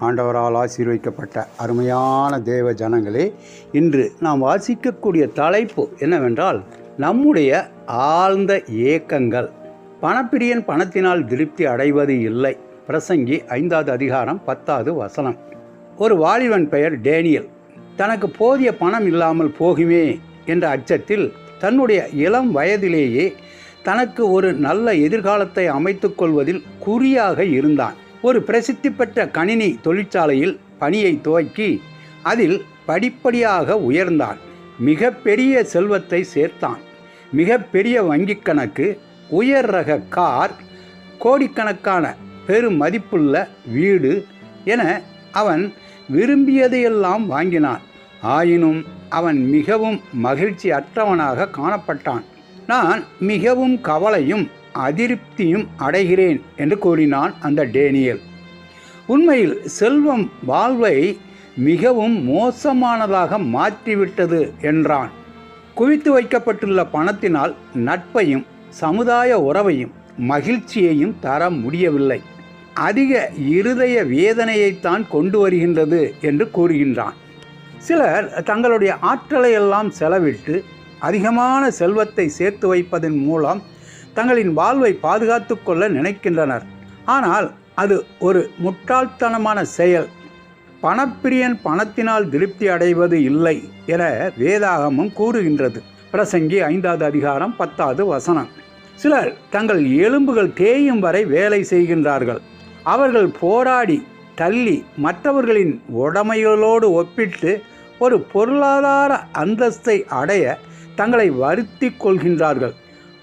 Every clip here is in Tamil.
ஆண்டவரால் ஆசீர்வதிக்கப்பட்ட அருமையான தேவ ஜனங்களே இன்று நாம் வாசிக்கக்கூடிய தலைப்பு என்னவென்றால் நம்முடைய ஆழ்ந்த ஏக்கங்கள். பணப்பிரியன் பணத்தினால் திருப்தி அடைவது இல்லை. பிரசங்கி ஐந்தாவது அதிகாரம் பத்தாவது வசனம். ஒரு வாலிபன் பெயர் டேனியல். தனக்கு போதிய பணம் இல்லாமல் போகுமே என்ற அச்சத்தில் தன்னுடைய இளம் வயதிலேயே தனக்கு ஒரு நல்ல எதிர்காலத்தை அமைத்துக்கொள்வதில் குறியாக இருந்தான். ஒரு பிரசித்தி பெற்ற கணினி தொழிற்சாலையில் பணியை துவக்கி அதில் படிப்படியாக உயர்ந்தான். மிக பெரிய செல்வத்தை சேர்த்தான். மிக பெரிய வங்கிக் கணக்கு உயர் ரக கார் கோடிக்கணக்கான பெரும் மதிப்புள்ள வீடு என அவன் விரும்பியதையெல்லாம் வாங்கினான். ஆயினும் அவன் மிகவும் மகிழ்ச்சி அற்றவனாக காணப்பட்டான். நான் மிகவும் கவலையும் அதிருப்தியும் அடைகிறேன் என்று கூறினான் அந்த டேனியல். உண்மையில் செல்வம் வாழ்வை மிகவும் மோசமானதாக மாற்றிவிட்டது என்றான். குவித்து வைக்கப்பட்டுள்ள பணத்தினால் நட்பையும் சமுதாய உறவையும் மகிழ்ச்சியையும் தர முடியவில்லை. அதிக இருதய வேதனையைத்தான் கொண்டு வருகின்றது என்று கூறுகின்றான். சிலர் தங்களுடைய ஆற்றலை எல்லாம் செலவிட்டு அதிகமான செல்வத்தை சேர்த்து வைப்பதன் மூலம் தங்களின் வாழ்வை பாதுகாத்து கொள்ள நினைக்கின்றனர். ஆனால் அது ஒரு முட்டாள்தனமான செயல். பணப்பிரியன் பணத்தினால் திருப்தி அடைவது இல்லை என வேதாகமும் கூறுகின்றது. பிரசங்கி ஐந்தாவது அதிகாரம் பத்தாவது வசனம். சிலர் தங்கள் எலும்புகள் தேயும் வரை வேலை செய்கின்றார்கள். அவர்கள் போராடி தள்ளி மற்றவர்களின் உடைமைகளோடு ஒப்பிட்டு ஒரு பொருளாதார அந்தஸ்தை அடைய தங்களை வருத்தி கொள்கின்றார்கள்.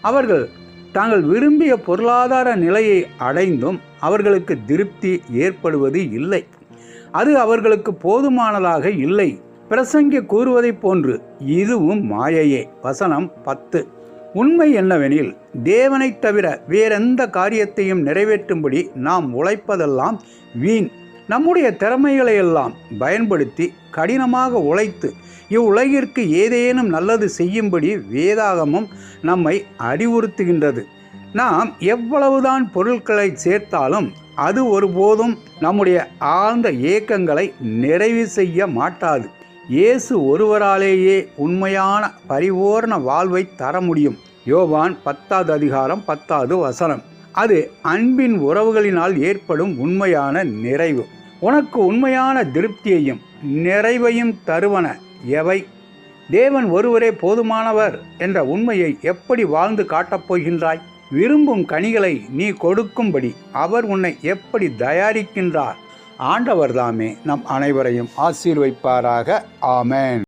அவர்கள் தாங்கள் விரும்பிய பொருளாதார நிலையை அடைந்தும் அவர்களுக்கு திருப்தி ஏற்படுவது இல்லை. அது அவர்களுக்கு போதுமானதாக இல்லை. பிரசங்கி கூறுவதைப் போன்று இதுவும் மாயையே. வசனம் பத்து. உண்மை என்னவெனில் தேவனைத் தவிர வேறெந்த காரியத்தையும் நிறைவேற்றும்படி நாம் உழைப்பதெல்லாம் வீண் நம்முடைய திறமைகளை எல்லாம் பயன்படுத்தி கடினமாக உழைத்து இவ்வுலகிற்கு ஏதேனும் நல்லது செய்யும்படி வேதாகமும் நம்மை அறிவுறுத்துகின்றது. நாம் எவ்வளவுதான் பொருட்களை சேர்த்தாலும் அது ஒருபோதும் நம்முடைய ஆழ்ந்த ஏக்கங்களை நிறைவு செய்ய மாட்டாது. இயேசு ஒருவராலேயே உண்மையான பரிபூர்ண வாழ்வை தர முடியும். யோவான் பத்தாவது அதிகாரம் பத்தாவது வசனம். அது அன்பின் உறவுகளினால் ஏற்படும் உண்மையான நிறைவு. உனக்கு உண்மையான திருப்தியையும் நிறைவையும் தருவன எவை? தேவன் ஒருவரே போதுமானவர் என்ற உண்மையை எப்படி வாழ்ந்து காட்டப் போகின்றாய்? விரும்பும் கனிகளை நீ கொடுக்கும்படி அவர் உன்னை எப்படி தயாரிக்கின்றார்? ஆண்டவர்தாமே நம் அனைவரையும் ஆசீர்வைப்பாராக. ஆமேன்.